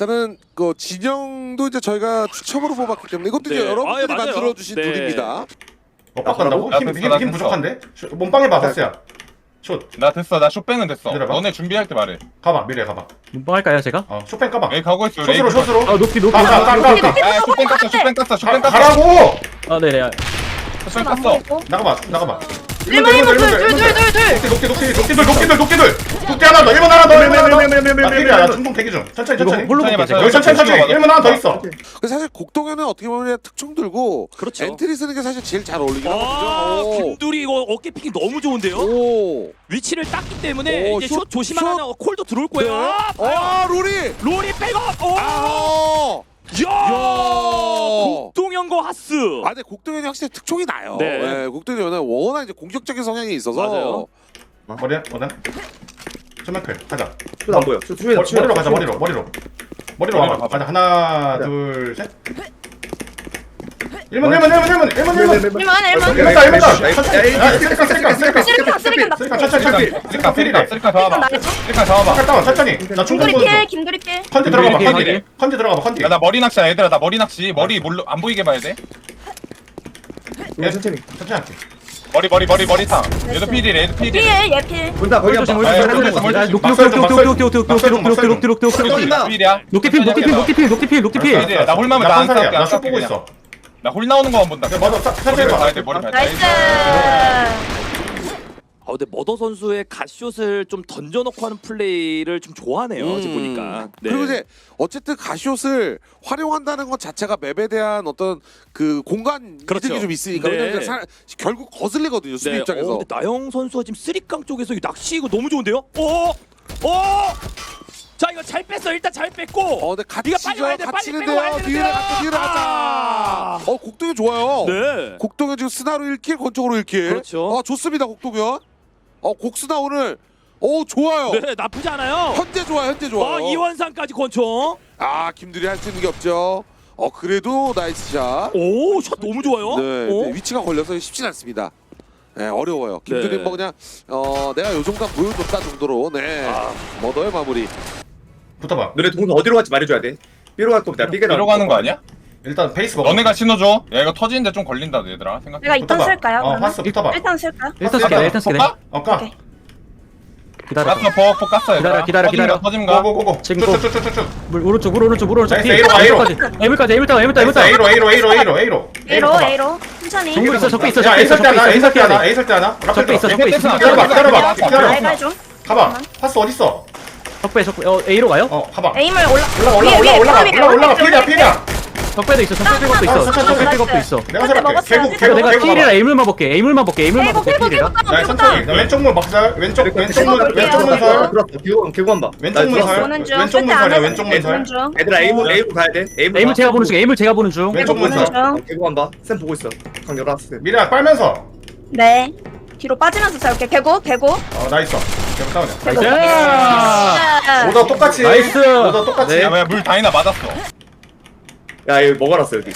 일단은 그 진영도 이제 저희가 추첨으로 뽑았기 때문에 이것도 이제 네. 여러분들이 아, 예, 맞아요. 만들어 주신 네. 둘입니다. 어 빡간다고? 나 힘, 힘, 나 힘. 부족한데? 쇼- 몸빵에 봐 버스야 숏나 됐어 나 쇼팽은 됐어 기다려봐. 너네 준비할 때 말해 가봐 미래 가봐 문방할까요 제가? 어 쇼팽 까봐 에이 가고 있어 숏으로 숏으로 아 높이 높이 가, 가, 가, 가, 높이 가. 높이 야 쇼팽 깠어 쇼팽 깠어 쇼팽 가, 깠어 가라고! 아 네네 쇼팽 깠어 나가봐 나가봐 일본 일본 둘둘둘둘 녹기 녹기 녹기 녹기들 녹기들 녹기들 녹기 하나 더 1번 하나 더 1번 하 나나 중동 대기 중 천천히 이거 천천히 홀로 천천히 볼게 여기 천천히 천천히 1번 하나 더 있어 근데 사실 곡동에는 어떻게 보면 특총 들고 그렇죠. 엔트리 쓰는 게 사실 제일 잘 어울리긴 아, 하거든요. 김두리 이거 어깨 픽이 너무 좋은데요? 오. 위치를 땄기 때문에 오, 이제 숏, 숏 조심하면 숏. 콜도 들어올 거예요. 네. 아, 봐요. 아, 로리. 롤이 백업. 오! 아. 야! 야. 국동현과 하스. 아, 근데 곡동현이 확실히 특총이 나요. 네. 네. 곡동현은 워낙 이제 공격적인 성향이 있어서 맞아요. 머리야 머리야 조명클 가자. 안 보여. 수- 수빈아, 머리, 머리 로 가자. 머리로 머리로. 머리로 와봐. 가자 하나 네. 둘셋. 1번 1번 1번 1번 1번 1번 일본 일본 일번 다 일번 야, 쓰리카 쓰리카 쓰리카 천천히 천천히 쓰리카. 필이래. 쓰리카 잡아봐. 쓰리카 잡아봐. 쓰리카 다운 천천히. 나 김두리 보는 필중 김두리 필. 컨디 들어가봐 필, 컨디. 필. 컨디 들어가봐 컨디. 야 나 머리 낚시야. 얘들아 나 머리 낚시. 머리 몰로 안 보이게 봐야 돼. 천천히 할게 머리 머리 머리 머리탕 얘도 필이래 얘도 필이래 필얘필 본다, 거기 한 조심 번. 아, 야, 야, 조심 야, 녹피 녹피 녹피 녹피 녹피 녹피 녹피 녹피 녹피 녹피 녹피 녹피 나. 필이야 녹피 필 녹피 필 녹피 필 녹피 필 녹피 필 필이야 나 홀마면 나안 싸울게 안 나쇼 싸울게 보고 그냥 있어 나홀 나오는 거만 본다 야, 맞아, 사- 머리 살짝 봐야. 돼 머리 봐야 돼 나이스 아, 근데 머더 선수의 갓슛을 좀 던져놓고 하는 플레이를 좀 좋아하네요. 지금 음. 보니까. 네. 그리고 이제 어쨌든 가시옷을 활용한다는 것 자체가 맵에 대한 어떤 그 공간 그렇죠. 이득이 좀 있으니까 네. 왜냐면 사- 결국 거슬리거든요 수비 네. 입장에서. 어, 근데 나영 선수가 지금 쓰리깡 쪽에서 이 낚시 이거 너무 좋은데요? 오! 오! 자 이거 잘 뺐어 일단 잘 뺐고 어, 근데 같이 빨리 와야 돼, 빨리 빼고 와야 는데요 뒤에 되는데요. 가자, 뒤에 가자. 아. 어, 곡동현 좋아요. 네 곡동현 지금 스나로 1킬, 권총으로 1킬. 그렇죠. 어, 좋습니다, 곡동현. 어, 곡스나 오늘 오, 좋아요. 네 나쁘지 않아요 현재 좋아, 현재 좋아. 와 이원상까지 권총 아, 김들이 할 수 있는 게 없죠. 어, 그래도 나이스 샷. 오 샷 너무 좋아요 네, 어? 네, 위치가 걸려서 쉽진 않습니다. 네, 어려워요. 김들이 네. 뭐 그냥 어, 내가 요 정도 보여줬다 정도로 네. 아. 머더의 마무리. 붙어봐 너네 동생 어디로 갈지 말해줘야 돼. 삐로 갈 내가 삐게 이러고 가는 거 아니야? 일단 베이스 먹어. 너네가 신어줘. 야 이거 터지는데 좀 걸린다 얘들아. 생각해. 내가 이탄 붙어봐. 쓸까요 어 그러면? 파스 붙어봐. 일단 쓸까요? 일단 스케 일단 스케 볼까? 어 까. 오케이. 기다려. 깠어 버퍼 깠어 얘들아. 기다려, 기다려, 터짐 가 고고고고. 지금 고. 쭉쭉쭉쭉쭉. 물 오른쪽 물 오른쪽 물 오른쪽 나이스, A로 가, A로. A물까지. A물다 A물다 나이스 A물다 A로 A로 A로 A로. A로 A로 A로. 천천히. 정글 있어 적배 있어 야 적배 A 있어 설때 하나 A 적배 설때 있어 하나 A 설 때 하나. 적배 있어 적배 있어. 기다려봐 기다려봐 나 기다려 이거 좀 가봐. 파스 어딨어? 적배 적배. 어 A로 가요? 어 가봐. 에임을 올라 올라가 위에, 올라가 올라가. 위에, 필이야 위에, 필이야 적배도 있어 적배 백업도 아, 있어 아, 적배 아, 백업도 아, 있어 내가 그때 살았게 먹었어요. 개구 개구 내가 개구 필이라 봐봐 A물만 볼게 A물만 볼게 A물만 개구 볼게 개구 필이라 개구 야 개구 천천히 나 왼쪽 문 막살 왼쪽 왼쪽 문. 왼쪽 들어왔어. 개구 개구 한 봐. 왼쪽 나 문설. 들어왔어. 보는 중 왼쪽 문설이야, 해도 왼쪽 돼, 문설. 보는 중 얘들아 A물 A로 가야 돼. A물. A물 제가 보는 중 A물 제가 보는 중 왼쪽 보는 문설 중 개구 한 봐. 쌤 보고 있어. 강 열어놨어. 미래야 빨면서 네 뒤로 빠지면서 싸울게 개구 개구 어 나이스 개구 싸우냐 나이스 오더 똑같이 나이스. 오더 똑같이 야물 다이나 맞았어 야 이거 먹어놨어 여기.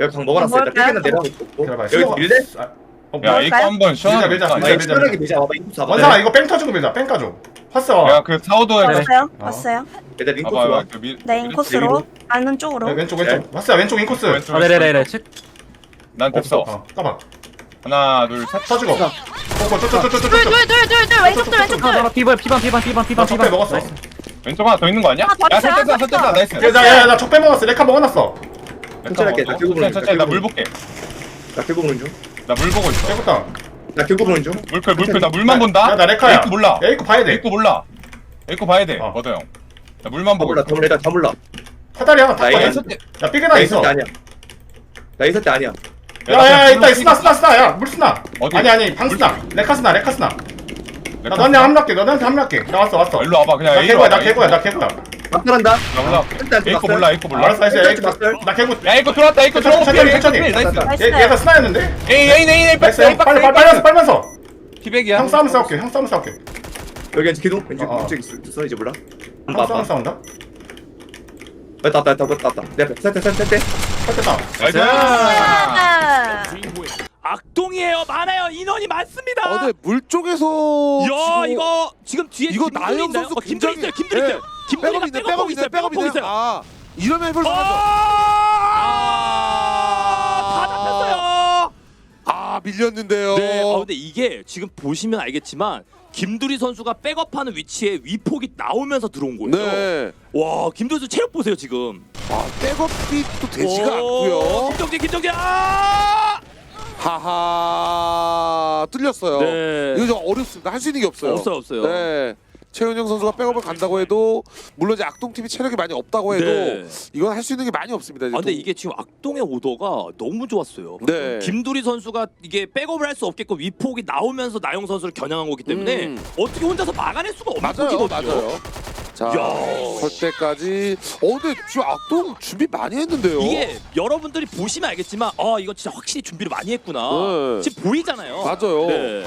여기 강 먹어놨어. 일단 먹을까요? 내려가고 기다려봐 여기 밀래? 아, 어야 이거 한번 시원하게 밀자, 밀자, 밀자. 아 이거 밀자, 시원하게 밀자. 인구 잡아. 원상아 이거 뺑 터주고 밀자. 뺑 까줘. 파스 와 야그 사우도에 네. 봤어요? 어. 봤어요? 얘들 인구 봐봐 좋아. 봐봐 그 밀- 네 밀- 인코스로 아는 쪽으로. 왼쪽 왼쪽. 파스야 왼쪽 인코스. 왼쪽, 아 네네네 책. 난 됐어. 어. 까봐 하나 둘 셋. 터지고. 오고. 쪼쪼쪼쪼쪼쪼 둘 둘 둘 둘 둘. 왼쪽 둘 왼쪽 둘아 피반 피반 피반 피반 피반 적배 피반 먹었어 왼쪽 하나 더 있는 거 아니야? 아, 더 야? 설대다 더 설대다 있어. 나이스 야야나 적배 먹었어 레카 먹어놨어 천천히 할게. 나 개구 보는 중. 천천히 나물 볼게 나 개구 보는 중. 나 물 보고 있어 깨끗다 나 개구 보는 중. 물클 물클 나 물만 본다 야 나 레카야 에이크 몰라 에이크 봐야 돼 에이크 몰라 에이크 봐야 돼 어. 머더 형 나 물만 다 보고 몰라 있어 다 몰라 일단 다 몰라. 사다리 하나 나 탁 이거 봐야 있을 돼. 때. 야 삐개나 나 있어 때 아니야. 나 있을 때 아니야. 야 야 야 있다 스나 스나 스나 야물 스나 어디? 아니 아니 방 스나 레카 스나 레카 스나 나 너한테 함락게 너한테 함락게 나 왔어 왔어 일로 와봐 그냥 나 A로 개구야 나 개구야 나 개구야 막살한다. 나 올라갈게 일단 에이크 막살. 몰라 에이크 몰라 알았어 알았어 일단 에이크 막살. 나 개구 야 에이크 들어왔다 에이크 천천히, 들어왔다 천천히, 에이크 천천히. 나이스 나이스 얘, 얘가 스나였는데? 에이 에이 에이 에이 나이스 백스 에이 형 빨리 박스 빨리 빨면서 빨면서 티백이야 형 싸움 싸울게 형 싸움 싸울게 여기 왼쪽 기둥 왼쪽 어, 어. 왼쪽 있어 있어, 이제 몰라. 형 봐봐. 싸움 싸운다? 왔다 왔다 왔다 왔다 왔다. 내 앞에 살때 살때 쳤다 나이스 아. 악동이에요 많아요 인원이 많습니다 어, 근데 물 쪽에서 야 지금 이거 지금 뒤에 이거 김두리 나영 있나요? 선수 어, 김두리 굉장히- 있어요 김두리 네. 있어요 백업인데 백업폭 백업인데 있어요. 백업폭 백업인데 있어요. 아 이러면 해볼 아, 만하죠 다 잡혔어요. 아 밀렸는데요 네. 아 근데 이게 지금 보시면 알겠지만 김두리 선수가 백업하는 위치에 위폭이 나오면서 들어온 거예요. 네. 와 김두리 선수 체력 보세요 지금. 아 백업이 또 되지가 오, 않고요 김정진 김정진 아! 하하 뚫렸어요 네. 이거 좀 어렵습니다 할 수 있는 게 없어요 없어요 없어요. 네 최은영 선수가 백업을 간다고 해도 물론 이제 악동 팀이 체력이 많이 없다고 해도 네. 이건 할 수 있는 게 많이 없습니다 이제 아 근데 또. 이게 지금 악동의 오더가 너무 좋았어요. 네. 김두리 선수가 이게 백업을 할 수 없게끔 위폭이 나오면서 나영 선수를 겨냥한 거기 때문에 음. 어떻게 혼자서 막아낼 수가 없는 맞아요. 맞아요 자 야. 설 때까지 어 근데 지금 악동 준비 많이 했는데요 이게 여러분들이 보시면 알겠지만 아 이거 진짜 확실히 준비를 많이 했구나. 네. 지금 보이잖아요. 맞아요. 네.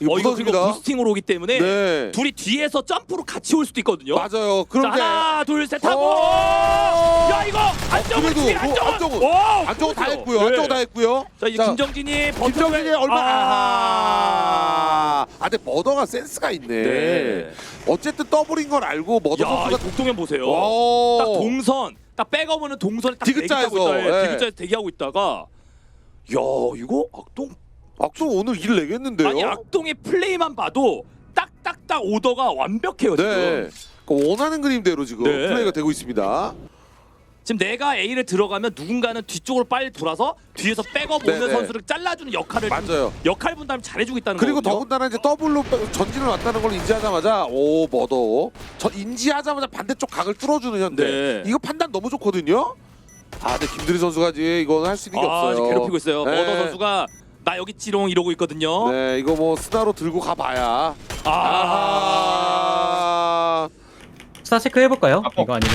이거 어 이거 그리고 부스팅으로 오기 때문에 네 둘이 뒤에서 점프로 같이 올 수도 있거든요. 맞아요 자, 그런데 하나 둘 셋 하고 오! 야 이거 안정은 그래도 죽일 뭐 안정은 안정은 다. 했고요 네. 안정은 다 했고요 자 이제 자, 김정진이 김정진이 얼마 아. 아, 아 근데 머더가 센스가 있네 네. 어쨌든 더블인 걸 알고 머더 야, 이 선수가 독동면 보세요. 오. 딱 동선, 딱 백업은 동선에 딱 디귿자에서, 대기하고 있다. 예, 예. 디귿자에서 대기하고 있다가 야 이거 악동 악동 오늘 일 내겠는데요 아니 악동의 플레이만 봐도 딱딱딱 오더가 완벽해요 지금. 네그 원하는 그림대로 지금 네. 플레이가 되고 있습니다 지금 내가 A를 들어가면 누군가는 뒤쪽으로 빨리 돌아서 뒤에서 백업 네, 오는 네. 선수를 잘라주는 역할을 좀 맞아요 역할 분담 잘해주고 있다는 그리고 거거든요. 더군다나 이제 더블로 빼- 전진을 왔다는 걸 인지하자마자 오 머더 저 인지하자마자 반대쪽 각을 뚫어주는 현대 네. 이거 판단 너무 좋거든요 아 근데 김두리 선수가 이제 이거는 할수 있는 게 아, 없어요 지금 괴롭히고 있어요. 네. 머더 선수가 나 여기 찌롱 이러고 있거든요. 네 이거 뭐 스나로 들고 가봐야. 아, 아하. 스타 체크 해볼까요? 아퍼. 이거 아니면?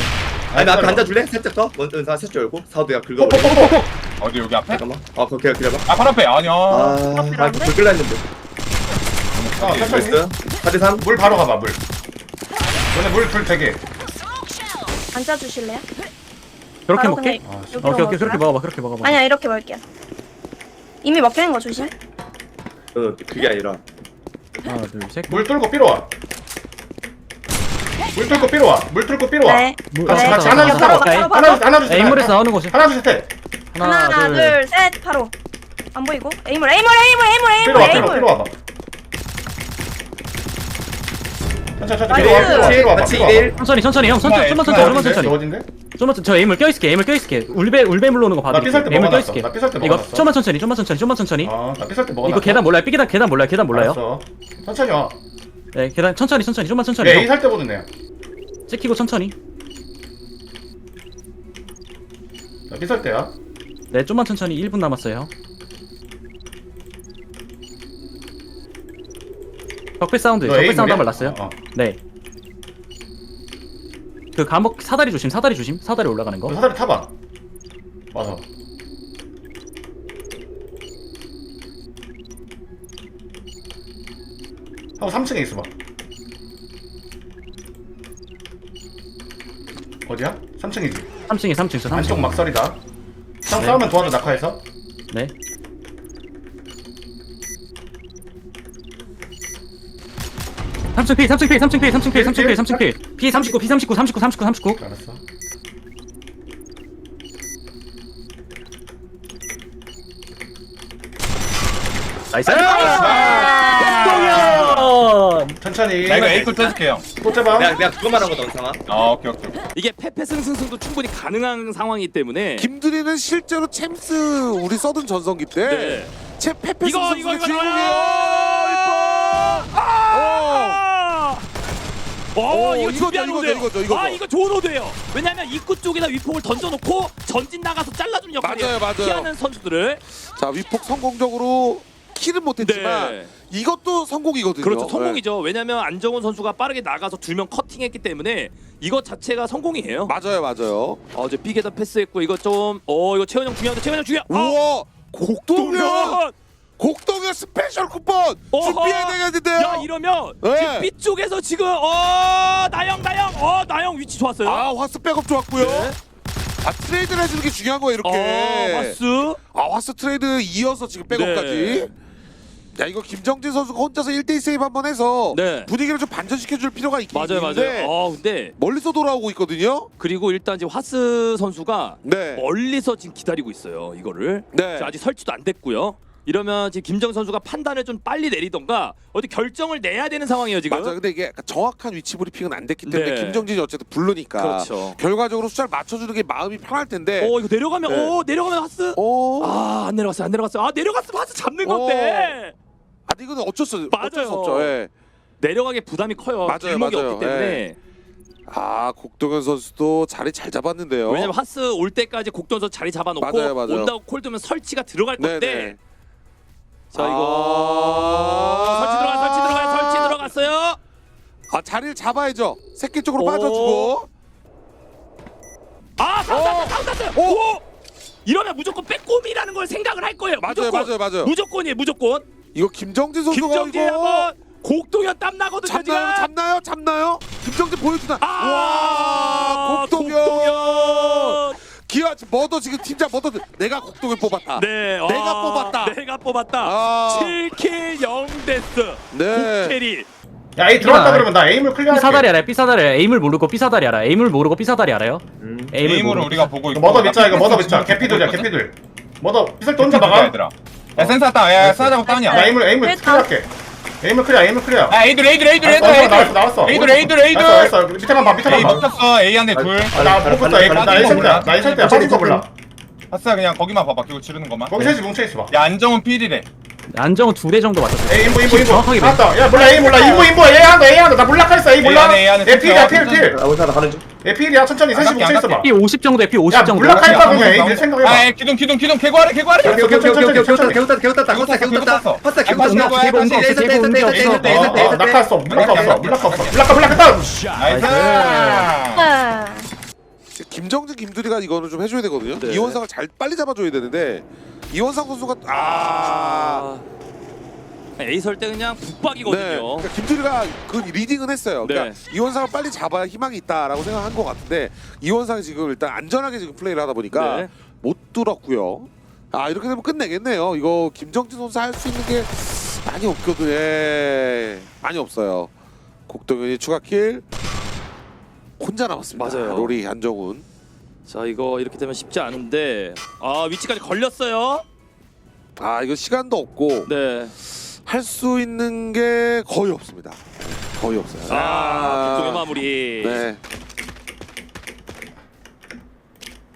아니 나 앞에 앉아줄래? 살짝 더? 먼저 은사 살짝 열고? 사우드야 긁어버려 뽀뽀뽀뽀 어디 여기 앞에? 잠깐만. 아 그렇게 기다려봐 아 바로 앞에. 아니야 아, 아 긁을라 했는데. 어 천천히 나이스 4대3 물 바로 가봐 물. 너네 물불 되게 앉아주실래요? 그렇게 바로 먹게? 그냥 아, 여기로 오케이 오케이. 먹을까요? 그렇게 먹어봐 그렇게 먹어봐. 아니야 이렇게 먹을게요 이미 먹히는 거 조심. 어 그게 아니라. 하나 둘셋. 물 뚫고 삐로 와 물 뚫고 삐로 와 물 뚫고 삐로 와. 네. 같이 네. 같이 하나 둘 바로 셋 바로 바로. 하나 하나 둘 셋. 에임물에서 나오는 곳이 하나 둘셋. 하나, 하나 둘. 둘셋. 바로. 안 보이고? 에이물 에이물 에이물 에이물 삐로 에이물 와 삐로. 삐로 에이물 와봐 천천히 같이 2대1 천천히 천천히 형. 천천히 좀만 천천히 좀만 천천히. 어딘데? 좀만 천- 저 에임을 껴있을게 에임을 껴있을게. 울베 울베 물러오는 거때 에임을. 껴있을게. 나 삐살 때 이거 먹어놨어. 좀만 천천히 좀만 천천히 좀만 천천히. 아나 삐살 때 먹어 이거 계단 몰라요? 삐기단 계단 몰라요? 계단 몰라요. 천천히 와. 네 계단 천천히 천천히 좀만 천천히. A 형. 살때 보는 애야 찍히고 천천히. 나 삐살 때야. 네 좀만 천천히. 1분 남았어요 형 적배 사운드 너 A 사운드 물이야? 한번 났어요 어, 어. 네. 그 감옥 사다리 조심, 사다리 조심, 사다리 올라가는 거. 너 사다리 타봐 와서 하고 3층에 있어봐 어디야? 3층이지 3층에 3층, 저 3층. 안쪽 막설이다 형 네. 싸우면 도와줘 낙하해서 네. 삼층 피, 삼층 피, 삼층 피, 삼층 피, 삼층 피, 삼층 피. 피 39, 피 39, 39, 39, 39. 알았어 나이스. 아, 동현. 천천히 나 이거 A클 떠줄게 형 내가 꽂아봐 내가 그거 말한 거다 은상아 아 오케이 오케이 이게 패패 승승승도 충분히 가능한 상황이기 때문에 김두리는 실제로 챔스 우리 써둔 전성기 때 네. 챔 페페 이거 선수 이거 이거 주인공이에요. 아! 어, 오, 이거 이거죠, 준비한 이거죠, 오드예요. 이거죠, 이거죠. 아, 이거 좋은 오드예요. 왜냐면 입구 쪽에다 위폭을 던져놓고 전진 나가서 잘라주는 역할이에요. 맞아요, 맞아요. 피하는 선수들을. 자 위폭 성공적으로 킬은 못했지만 네. 이것도 성공이거든요. 그렇죠, 성공이죠. 왜냐면 안정훈 선수가 빠르게 나가서 두 명 커팅했기 때문에 이것 자체가 성공이에요. 네. 맞아요, 맞아요. 어, 이제 삐게다 패스했고 이거 좀, 어, 이거 최현영 중요한데 최현영 중요. 어, 우와 곡동현 곡동현 스페셜 쿠폰 어허. 준비해야 되겠는데요. 야 이러면 네. 지금 B 쪽에서 지금 어 나영 나영 어 나영 위치 좋았어요. 아 화스 백업 좋았고요. 네. 아 트레이드를 해주는 게 중요한 거예요 이렇게. 어, 마스. 아 화스 트레이드 이어서 지금 백업까지. 네. 야 이거 김정진 선수가 혼자서 1대1 세이브 한 번 해서 네. 분위기를 좀 반전시켜 줄 필요가 있긴 맞아요, 있는데 맞아요. 어, 근데 멀리서 돌아오고 있거든요. 그리고 일단 지금 하스 선수가 네. 멀리서 지금 기다리고 있어요. 이거를. 네. 자, 아직 설치도 안 됐고요. 이러면 지금 김정 선수가 판단을 좀 빨리 내리던가 어디 결정을 내야 되는 상황이에요 지금. 맞아. 근데 이게 정확한 위치 브리핑은 안 됐기 때문에 네. 김정진이 어쨌든 부르니까 그렇죠. 결과적으로 숫자를 맞춰주는 게 마음이 편할 텐데. 어 이거 내려가면 네. 어 내려가면 하스. 어. 아안 내려갔어요. 아 내려갔으면 하스 잡는 어. 건데 아 이거는 어쩔 수 맞아요. 수 없죠. 예. 내려가게 부담이 커요. 맞아요, 길목이 맞아요. 없기 때문에. 아 곡동현 선수도 자리 잘 잡았는데요. 왜냐면 하스 올 때까지 곡돈서 자리 잡아놓고 맞아요, 맞아요. 온다고 콜 두면 설치가 들어갈 건데. 네네. 자 이거 설치 들어가 설치 들어가요 설치 들어갔어요. 아 자리를 잡아야죠. 새끼 쪽으로 오. 빠져주고. 아 사운드 어. 사운드 사운드. 오. 이러면 무조건 빼꼼이라는 걸 생각을 할 거예요. 맞아요, 무조건. 맞아요, 맞아요. 무조건이에요 무조건. 이거 김정진 선수가 김정진 이거 한번 곡동현 땀 나거든요 잡나요? 잡나요? 잡나요? 김정진 보여주나? 아 와 곡동현. 기아 머더 지금 팀장 머더 내가 곡동현 뽑았다. 네. 내가 아, 뽑았다. 내가 뽑았다. 아. 7킬 0데스. 네. 캐리. 야 A 들어왔다 이거 그러면 나 에임을 클리어할게 사다리 알아요 B 사다리 알아요 에임을 모르고 B 사다리 알아요 에임을 모르고 B 사다리 알아요 음. 에임을 에임으로 모르고 우리가 보고 이거 있고 머더 믿자 이거 머더 믿자 나 개피들이야? 개피들 머더 피설 또 혼자 막아 얘들아 야 센서 왔다 야 싸자고 다운이야 나 에임을 에임을 네, 클리어할게 에임을 클리어 에임을 클리어. 야 에이들 에이들 에이들 에이들 나왔어, 에이들. 나왔어 나왔어. 에이들 에이들 에이들. 나왔어 나왔어. 밑에만 봐 밑에만 에이 봐. 붙었어. A 안에 둘. 아, 나 보고 있어. 나나 1살 때야. 몰라. 나 1살 때야. 빠진 거 몰라 아싸 그냥 거기만 봐봐. 그리고 지르는 것만. 거기 셋이 뭉쳐있어 봐. 야 안정은 필이래 안정은 두 대 정도 맞췄어요. 에이 인보 인보 인보. 정확하게 맞다. 야 몰라. 에이 몰라. 인보 인보. 에이 한다 에이 한다 나 몰라 했어 에이 몰라. 안에 에이 필이야 천천히 필필. 나 오사 나 가는 중. 에이 필이야. 천천히. 셋이 안 갈게, 안 뭉쳐 있어 봐. 갈게. P 50 정도에 P 50 야 정도. 몰라 그냥 아무것도 에이 아무것도. 생각해봐. 아 기둥 기둥 기둥. 개구 아래 개구 아래. 오케이, 오케이, 오케이, 오케이, 오케이. 아, 개웠다 맞는 거야, 개웠다 맞는 거야. 에이설 때 에이설 때 에이설 때 에이설 때 어, 에이설 때 어, 에이설 때 낙하 없어. 물락가 없어. 물락가 없어 물락가 물락가 나이스. 네. 김정진 김두리가 이거는 좀 해줘야 되거든요. 네. 이원상을 잘 빨리 잡아줘야 되는데 이원상 선수가 아. A 설때 그냥 네. 북박이거든요. 그러니까 김두리가 그 리딩은 했어요. 그러니까 네. 이원상을 빨리 잡아야 희망이 있다라고 생각한 것 같은데 이원상이 지금 일단 안전하게 지금 플레이를 하다 보니까 네. 못 뚫었고요. 아 이렇게 되면 끝내겠네요. 이거 김정진 선수 할 수 있는 게 많이 없거든요. 예. 많이 없어요. 곡동현이 추가 킬 혼자 남았습니다. 맞아요. 로리 한정훈. 자 이거 이렇게 되면 쉽지 않은데 아 위치까지 걸렸어요. 아 이거 시간도 없고 네. 할 수 있는 게 거의 없습니다. 거의 없어요. 아 북동의 마무리. 네.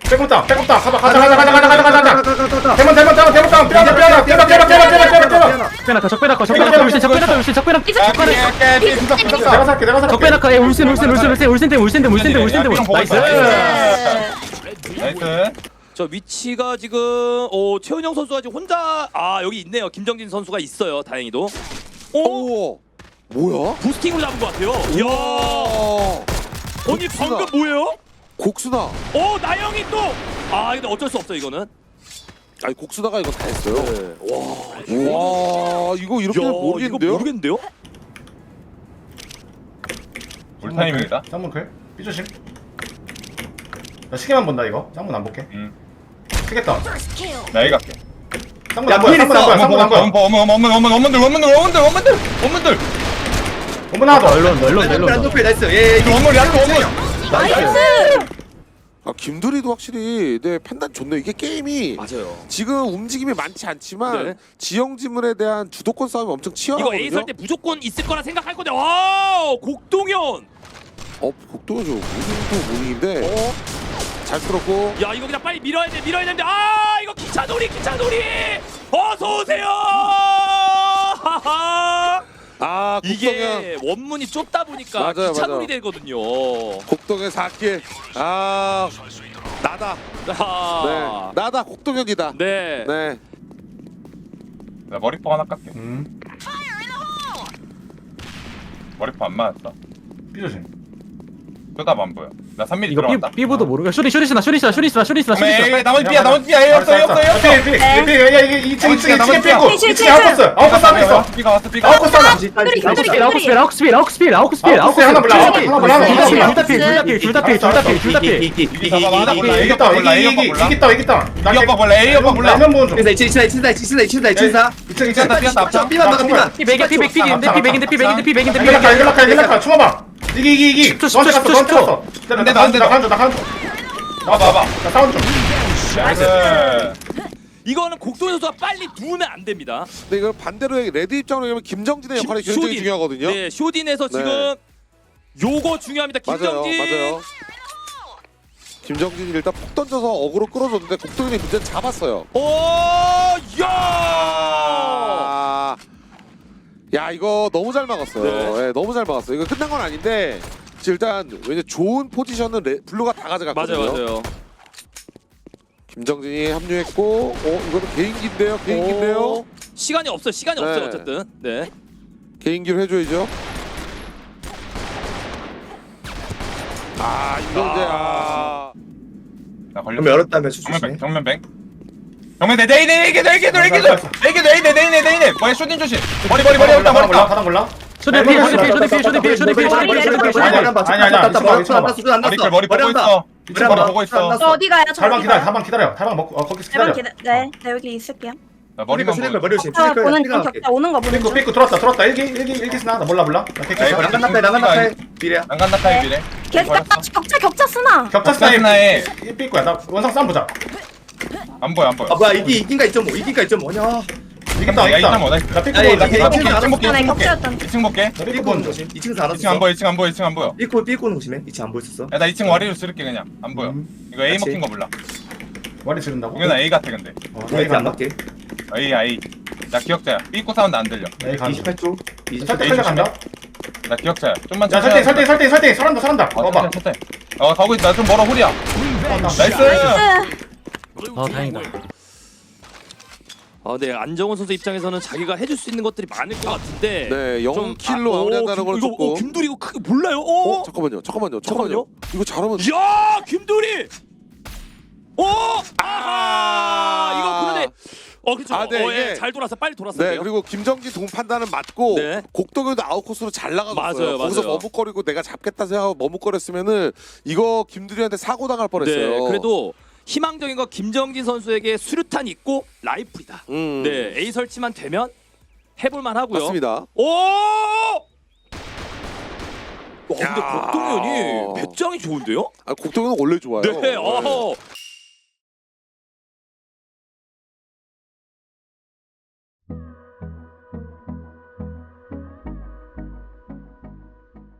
빼고다 백업당 가봐 가자 가자 가자 가자 가자 가자. 가자 대만 대만 대만 대만 당 뼈나 뼈나 뼈나 뼈나 뼈나 뼈나 뼈나 적배나카 적배나카 적배나카 울신 적배나카 울신 적배나카 내가 살게 내가 살게. 적배나카 예 울신 울신 울신 울신 울신 댐 울신 댐 울신 댐 울신 댐 나이스. 네. 나이스. 저 위치가 지금 오 최은영 선수가 지금 혼자 아 여기 있네요. 김정진 선수가 있어요 다행히도. 어? 오 뭐야? 부스팅으로 잡은 것 같아요. 이야. 아니 방금 뭐예요? 곡수나. 오 나영이 또. 아 근데 어쩔 수 없어 이거는. 아니 곡수나가 이거 다 했어요. 와. 와 이거 이렇게 야, 모르겠는데요? 이거 모르겠는데요? 물타임입니다 쌍문 클 삐조심 나 시계만 본다 이거 쌍문 안 볼게 음. 시겠다 나 A 갈게 쌍문 야, 안 보여 필 쌍문 안. 보여 쌍문 안 보여 어머 어머 어머 어머 어머 어머들 어머들 어머들 어머들 어머들 어머 하나 더 널론 널론 란도필 나이스 예 어머리 한거 어머 나이스. 아 김두리도 확실히 네 판단 좋네요. 이게 게임이 맞아요. 지금 움직임이 많지 않지만 네. 지형 지물에 대한 주도권 싸움이 엄청 이거 치열하거든요. A 설때 무조건 있을 거라 생각할 건데 와 곡동현. 어좀 무빙도 무빙인데 잘 풀었고 야 이거 그냥 빨리 밀어야 돼 밀어야 되는데 아 이거 기차놀이 기차놀이 어서 오세요. 하하. 아 곡동현 이게 원문이 좁다 보니까 맞아요, 기차놀이 맞아요. 되거든요. 곡동현 4킬 아 나다. 네 아, 나다 곡동현이다. 네. 네. 나 머리포 하나 깎게. 음. 머리포 안 맞았어. 삐조심. 끄다 안 보여. 나 3mm 이거 들어갔다. 삐 삐보도 모르고 쇼리 쇼리스나 쇼리스나 쇼리스나 쇼리스나 그러면 쇼리스나 에이, 나머지 삐야 나머지 삐야 에이 없어 에이 없어 에이 없어. 2층, 2층, 2층에 삐고. 칠, 칠, 2층에 아웃코스. 아웃코스 하나 있어. 삐가 왔어 삐가 아웃코스 하나. 아우크스필 아우크스필 아우크스필 아우크스필 아우크스필 아웃코스 하나 몰라. 하나 몰라. 하나 몰라. 둘다필둘다필둘다필둘다필둘다필 이게 봐봐 하나 몰라 에이 이겼다, 오빠 몰라 에이 오빠 이기, 몰라. 이겼다, 이겼다. 이 오빠 몰라 에이 오빠 몰라. 라면 보는 중. 그래서 2층 2층 2층 2층 2층 2층 2층 2층, 2층. 삐었다 삐었다 앞장. 삐만 막아 삐만 피백인 피백 피백인데 피백인데 피백인데 피백인데 일락가, 피백인데 일락가, 일락가. 숨어봐. 이기, 이기, 이기. 10초, 너한테 갔어, 10초, 너한테 갔어. 안 돼, 안 돼, 나 간주, 나 간주. 봐봐 봐봐. 나 사운 중. 나이스. 이거는 곡동 선수가 빨리 누우면 안 됩니다. 근데 이걸 반대로 레드 입장으로 얘기하면 김정진의 역할이 김- 굉장히 쇼딘. 중요하거든요. 네, 쇼딘에서 지금 요거 중요합니다. 맞아요, 김정진. 맞아요. 김정진이 일단 폭 던져서 어그로 끌어줬는데 곡동현이 문제는 잡았어요. 오, 야! 아, 야 이거 너무 잘 막았어요. 네. 예, 너무 잘 막았어요. 이거 끝난 건 아닌데 지금 일단 왜냐 좋은 포지션은 레, 블루가 다 가져갔거든요. 맞아요, 맞아요. 김정진이 합류했고, 어 이거는 개인기인데요, 개인기인데요. 오, 시간이 없어, 시간이 네. 없어요, 어쨌든. 네. 개인기로 해줘야죠. 아 이거 이제 아. 나 그럼 걸렸어. 열었다면 정면 뱅 정면 뱅. 정면 내 네이네 이게 내 이게 내 이게 내 이게 내 이게 내 이게 내 이게 뭐야 쇼딘 조심. 머리 머리 머리 없다 머리 없다. 바닥 몰라. 쇼리필 쇼리필 쇼리필 쇼리필 쇼리필 쇼리필 아니, 아니, 아니, 아니, 머리끌 머리 보고 있어. 머리 보고 있어. 저 어디 가요? 저 어디 기다려? 달방 기다려. 달방 먹고, 어, 거기서 기다려. 기다. 네, 네 여기 있을게요. 나 머리만 보고. 머리 조심 격자 보는 중, 격자 오는 거 보는 삐꾸, 중. 삐꾸 들어왔다, 들어왔다. 일기, 일기, 일기 쓰나? 나 몰라, 몰라. 머리 나간 나타에 나간 나타에 비례야 난간 나타이 비래. 계속 격자, 격자, 쓰나? 격자 스나에 삐꾸야. 나 원상 싸움 보자. 안 보여 안 보여. 아 뭐야 이기 이긴가 2.5 이긴가 2.5냐 이겼다, 야, 이겼다. 이따 뭐, 나- 나 삐꾸 아니, 나 이게- 삐꾸 이게- 볼게. 이게- 2층 볼게 아, 나 2층 볼게. 격자였던. 2층 볼게. 나 삐꾸 삐꾸 보는 중. 조심 2층에서 알았어 2층 안 보여 2층 안 보여 2층 안 보여. 삐꾸 삐꾸는 조심해 2층 안 보였었어 야 나 2층 와리로 쓸게 그냥 안 보여. 이거 A 그치. 먹힌 거 몰라. 머리 지른다고? 이거는 A 같아 근데. 어, 나안 맞게 A A. 나 기억자야. 삐꾸 사운드 안 들려. 에이, 간다. 28초 설대 28초 클릭 간다. 나 기억자야. 좀만 야, 설대. 설한다, 설한다. 어, 봐봐. 천천히, 천천히. 어 가고 있다. 좀 멀어 홀이야. 나이스. 아 다행이다 아, 네. 안정원 선수 입장에서는 자기가 해줄 수 있는 것들이 많을 것 같은데. 네, 좀- 0킬로 아, 마무리한다는 오, 걸 이거. 어, 김두리 이거 크게 몰라요? 어? 어 잠깐만요, 잠깐만요, 잠깐만요. 이거 잘하면 야, 김두리. 오! 아! 이거 그러네. 어, 그렇죠. 아, 네, 어, 예, 이게- 잘 돌아서 빨리 돌았어요. 네 그리고 김정진 동 판단은 맞고 네. 곡동현도 아웃코스로 잘 나가줬어요. 맞아요, 거기서 맞아요. 머뭇거리고 내가 잡겠다 생각하고 머뭇거렸으면은 이거 김두리한테 사고 당할 뻔했어요. 네, 그래도 희망적인 거 김정진 선수에게 수류탄 있고 라이플이다. 음, 네, A 설치만 되면 해볼만 하고요. 맞습니다. 오! 와, 근데 야. 곡동현이 배짱이 좋은데요? 아, 곡동현은 원래 좋아요. 네, 어허.